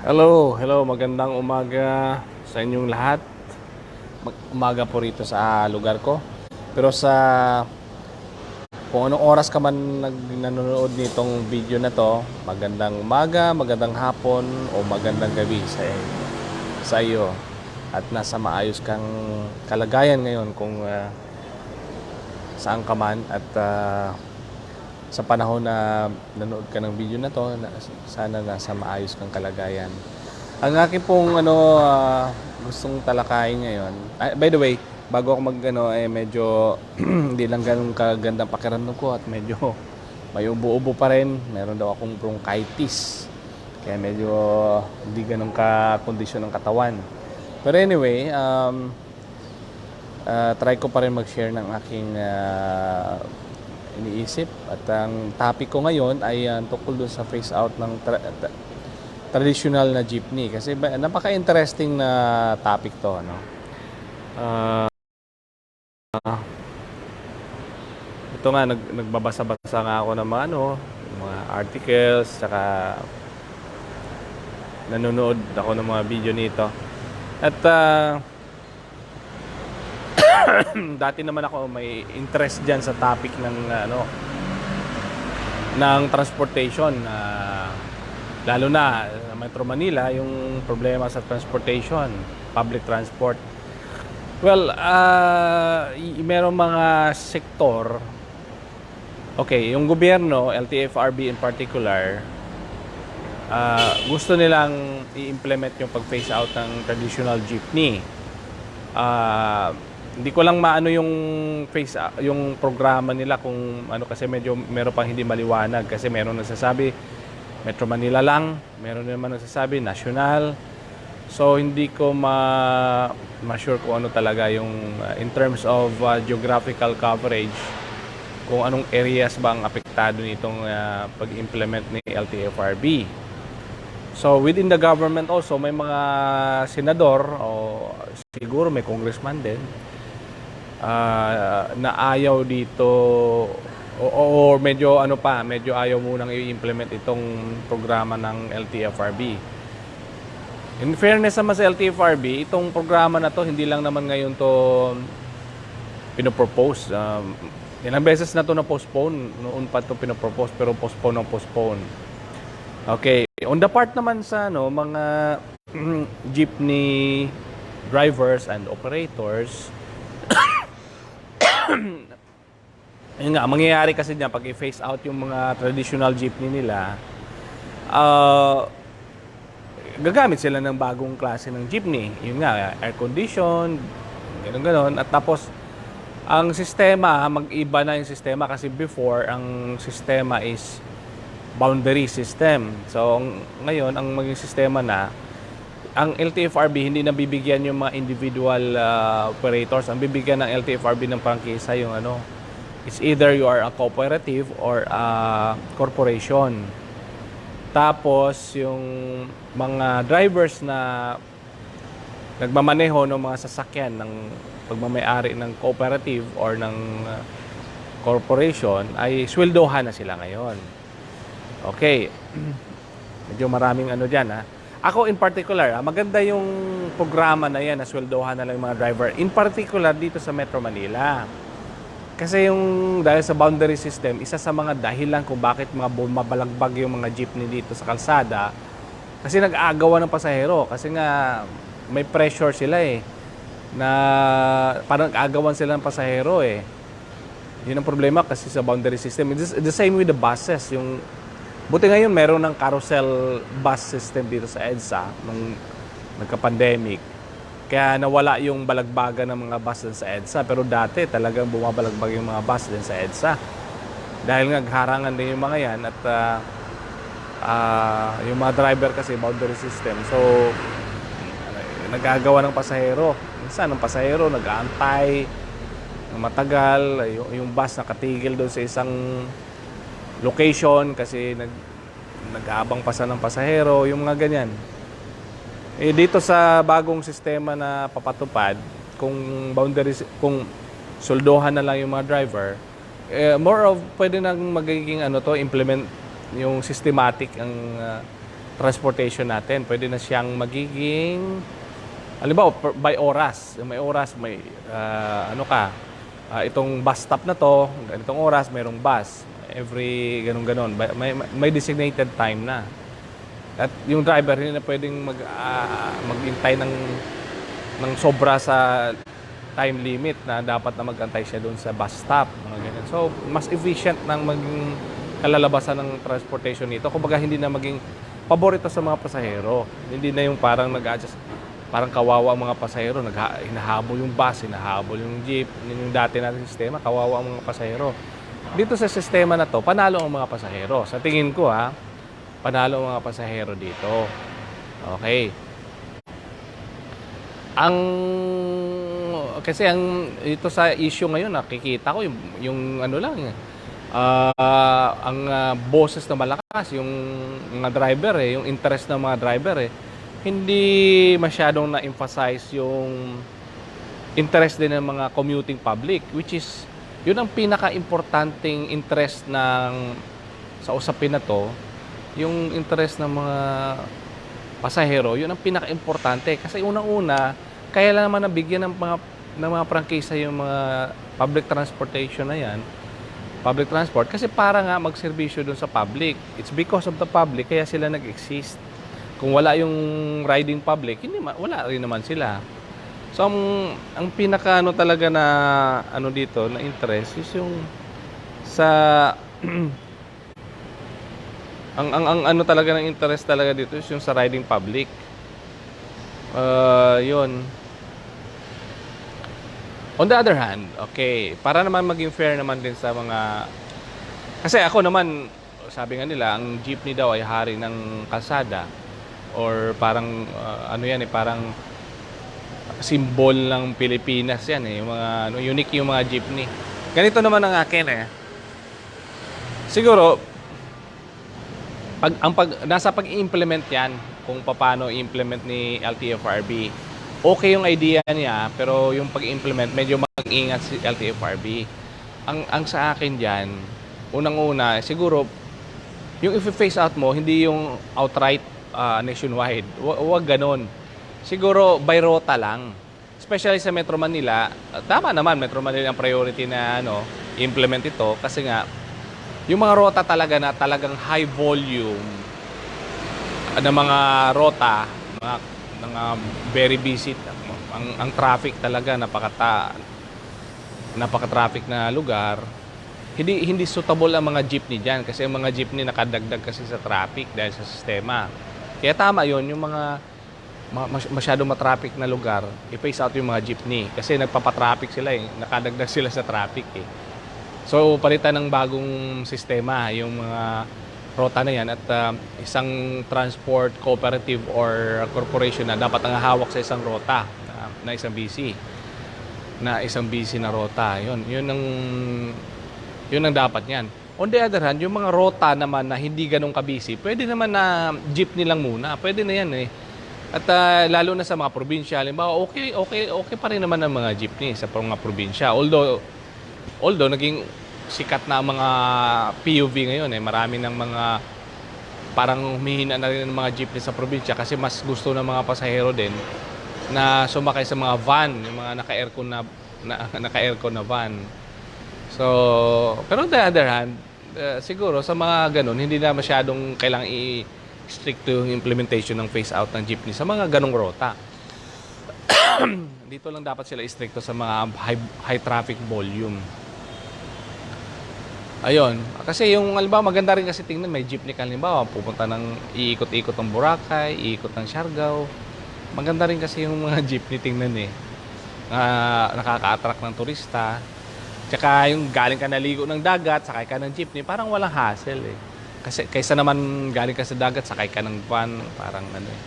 Hello, hello, magandang umaga sa inyong lahat. Mag- umaga po rito sa lugar ko. Pero sa kung anong oras ka man nanonood nitong video na to, magandang umaga, magandang hapon o magandang gabi sa sa iyo. At nasa maayos kang kalagayan ngayon kung ah, saan ka man at ah, sa panahon na nanood ka ng video na to, na, sana nasa maayos kang kalagayan. Ang aking pong ano, ah, gustong talakayin ngayon, ah, by the way, bago ako mag ano, eh, medyo hindi lang ganun kagandang pakiramdam ko at medyo may ubo-ubo pa rin. Meron daw akong bronchitis. Kaya medyo hindi ganun ka kondisyon ng katawan. Pero anyway, um, Ah, try ko pa rin mag-share ng aking ah, iniisip at ang topic ko ngayon ay ah, tungkol dun sa phase out ng tra- tra- traditional na jeepney kasi napaka-interesting na topic to ano. Ah, ito nga nag, nagbabasa-basa nga ako ng mga ano, mga articles saka nanonood ako ng mga video nito. At ah, dati naman ako may interest diyan sa topic ng ano ng transportation na lalo na sa Metro Manila yung problema sa transportation, public transport. Well, uh, meron mga sektor Okay, yung gobyerno, LTFRB in particular, ah, gusto nilang i-implement yung pag-phase out ng traditional jeepney. Ah, hindi ko lang maano yung face yung programa nila kung ano kasi medyo meron pang hindi maliwanag kasi meron nagsasabi Metro Manila lang, meron naman nagsasabi national. So hindi ko ma ma-sure kung ano talaga yung uh, in terms of uh, geographical coverage kung anong areas ba ang apektado nitong uh, pag-implement ni LTFRB. So within the government also may mga senador o siguro may congressman din ah, na ayaw dito o, or medyo ano pa, medyo ayaw munang i-implement itong programa ng LTFRB. In fairness naman sa LTFRB, itong programa na to hindi lang naman ngayon to pinopropose. Um, ilang beses na to na postpone. Noon pa to pinopropose pero postpone ng postpone. Okay. On the part naman sa ano, mga jeepney drivers and operators, yun nga, ang mangyayari kasi niya pag i-phase out yung mga traditional jeepney nila, ah, gagamit sila ng bagong klase ng jeepney. Yun nga, air condition, ganun ganon At tapos, ang sistema, mag-iba na yung sistema kasi before, ang sistema is boundary system. So, ngayon, ang maging sistema na, ang LTFRB hindi na bibigyan yung mga individual ah, operators. Ang bibigyan ng LTFRB ng prangkisa yung ano, it's either you are a cooperative or a corporation. Tapos, yung mga drivers na nagmamaneho ng mga sasakyan ng pagmamayari ng cooperative or ng uh, corporation ay sweldohan na sila ngayon. Okay. Medyo maraming ano dyan ha. Ako in particular, ah, maganda yung programa na yan na sweldohan na lang yung mga driver. In particular dito sa Metro Manila. Kasi yung dahil sa boundary system, isa sa mga dahilan kung bakit mga bumabalagbag yung mga jeepney dito sa kalsada, kasi nag-aagawan ng pasahero. Kasi nga may pressure sila eh. Na parang nag-aagawan sila ng pasahero eh. Yun ang problema kasi sa boundary system. It's the same with the buses. Yung, buti ngayon meron ng carousel bus system dito sa EDSA nung nagka-pandemic. Kaya nawala yung balagbagan ng mga bus din sa EDSA. Pero dati talagang bumabalagbag yung mga bus din sa EDSA. Dahil nga harangan din yung mga yan at ah, ah, yung mga driver kasi boundary system. So, nagagawa ng pasahero. Minsan, ang pasahero nag-aantay matagal. Yung, yung bus nakatigil doon sa isang location kasi nag, nag-aabang pasa ng pasahero. Yung mga ganyan. Eh, dito sa bagong sistema na papatupad, kung boundary, kung soldohan na lang yung mga driver, eh, more of pwede nang magiging ano to implement yung systematic ang ah, transportation natin. Pwede na siyang magiging halimbawa by oras. May oras, may ah, ano ka, ah, itong bus stop na to, ganitong oras, mayroong bus. Every ganun ganon May, may, designated time na. At yung driver hindi na pwedeng mag ah, maghintay ng ng sobra sa time limit na dapat na magantay siya doon sa bus stop, mga ganyan. So, mas efficient ng maging kalalabasan ng transportation nito. Kumbaga, hindi na maging paborito sa mga pasahero. Hindi na yung parang nag-adjust, parang kawawa ang mga pasahero, nag hinahabol yung bus, hinahabol yung jeep, yun yung dati natin sistema, kawawa ang mga pasahero. Dito sa sistema na to, panalo ang mga pasahero. Sa tingin ko ha, panalo ang mga pasahero dito. Okay. Ang kasi ang ito sa issue ngayon nakikita ko yung, yung ano lang ah, ang ah, boses na malakas yung mga driver eh, yung interest ng mga driver eh hindi masyadong na-emphasize yung interest din ng mga commuting public which is yun ang pinaka-importanting interest ng sa usapin na to yung interest ng mga pasahero, yun ang pinaka-importante. Kasi unang-una, kaya lang naman nabigyan ng mga, ng mga prangkisa yung mga public transportation na yan, public transport, kasi para nga magserbisyo dun sa public. It's because of the public, kaya sila nag-exist. Kung wala yung riding public, hindi wala rin naman sila. So, ang, ang pinaka ano talaga na ano dito, na interest, is yung sa ang, ang, ang ano talaga ng interest talaga dito is yung sa riding public. Uh, yun. On the other hand, okay, para naman maging fair naman din sa mga... Kasi ako naman, sabi nga nila, ang jeepney daw ay hari ng kalsada. Or parang, uh, ano yan eh, parang symbol ng Pilipinas yan eh. Yung mga, ano, unique yung mga jeepney. Ganito naman ang akin eh. Siguro, pag ang pag nasa pag-implement 'yan kung paano i-implement ni LTFRB. Okay yung idea niya, pero yung pag-implement medyo mag-ingat si LTFRB. Ang ang sa akin diyan, unang-una siguro yung if face out mo hindi yung outright ah, nationwide. Wa- Huwag ganon. Siguro by rota lang. Especially sa Metro Manila, ah, tama naman Metro Manila ang priority na ano, implement ito kasi nga yung mga rota talaga na talagang high volume uh, na mga rota, mga, mga very busy, ang, ang traffic talaga napakata napaka-traffic na lugar, hindi hindi suitable ang mga jeepney diyan kasi ang mga jeepney nakadagdag kasi sa traffic dahil sa sistema. Kaya tama 'yon yung mga ma- mas- masyadong matraffic na lugar, i-phase out yung mga jeepney kasi nagpapatraffic sila eh, nakadagdag sila sa traffic eh. So, palitan ng bagong sistema yung mga rota na yan at uh, isang transport cooperative or corporation na dapat ang hawak sa isang rota na, na isang BC na isang BC na rota. Yun, yun ang yun ang dapat niyan. On the other hand, yung mga rota naman na hindi ganun ka-busy, pwede naman na jeepney lang muna. Pwede na yan eh. At ah, lalo na sa mga probinsya, halimbawa, okay, okay, okay pa rin naman ang mga jeepney sa mga probinsya. Although, although naging sikat na ang mga PUV ngayon eh. Marami ng mga parang humihina na rin ng mga jeepney sa probinsya kasi mas gusto ng mga pasahero din na sumakay sa mga van, yung mga naka-aircon na, na naka-aircon na van. So, pero on the other hand, uh, siguro sa mga ganun, hindi na masyadong kailangang i-stricto yung implementation ng phase out ng jeepney sa mga ganong rota. Dito lang dapat sila istrikto sa mga high, high traffic volume. Ayun. Kasi yung, halimbawa, maganda rin kasi tingnan, may jeepney ka, halimbawa, pupunta ng, iikot-ikot ng Boracay, iikot ng Siargao. Maganda rin kasi yung mga jeepney tingnan eh. Na nakaka-attract ng turista. Tsaka yung galing ka naligo ng dagat, sakay ka ng jeepney, parang walang hassle eh. Kasi kaysa naman galing ka sa dagat, sakay ka ng van, parang ano eh.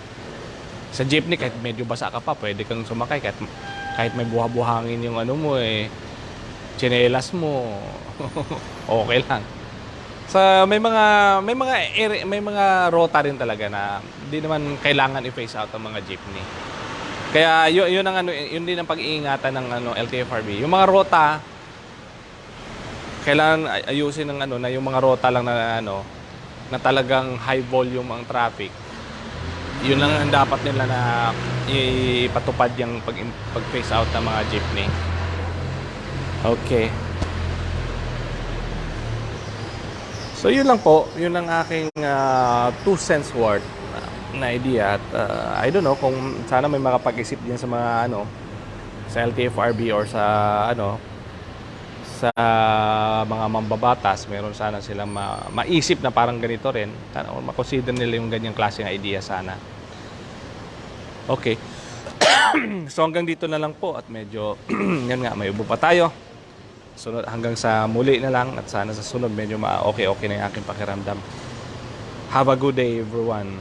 Sa jeepney, kahit medyo basa ka pa, pwede kang sumakay. Kahit, kahit may buha-buhangin yung ano mo eh, tsinelas mo, okay lang. Sa may mga may mga may mga rota rin talaga na hindi naman kailangan i-phase out ang mga jeepney. Kaya yun, yun ang ano yun din ang pag-iingatan ng ano LTFRB. Yung mga rota kailangan ay- ayusin ng ano na yung mga rota lang na ano na talagang high volume ang traffic. yun lang ang dapat nila na ipatupad yung pag, pag phase out ng mga jeepney. Okay. So yun lang po, yun ang aking ah, two cents worth na, idea at ah, I don't know kung sana may makapag-isip din sa mga ano sa LTFRB or sa ano sa mga mambabatas, meron sana silang ma- maisip na parang ganito rin. Sana makonsider nila yung ganyang klaseng idea sana. Okay. so hanggang dito na lang po at medyo yan nga may ubo pa tayo. Sunod hanggang sa muli na lang at sana sa sunod medyo ma okay okay na yung aking pakiramdam. Have a good day everyone.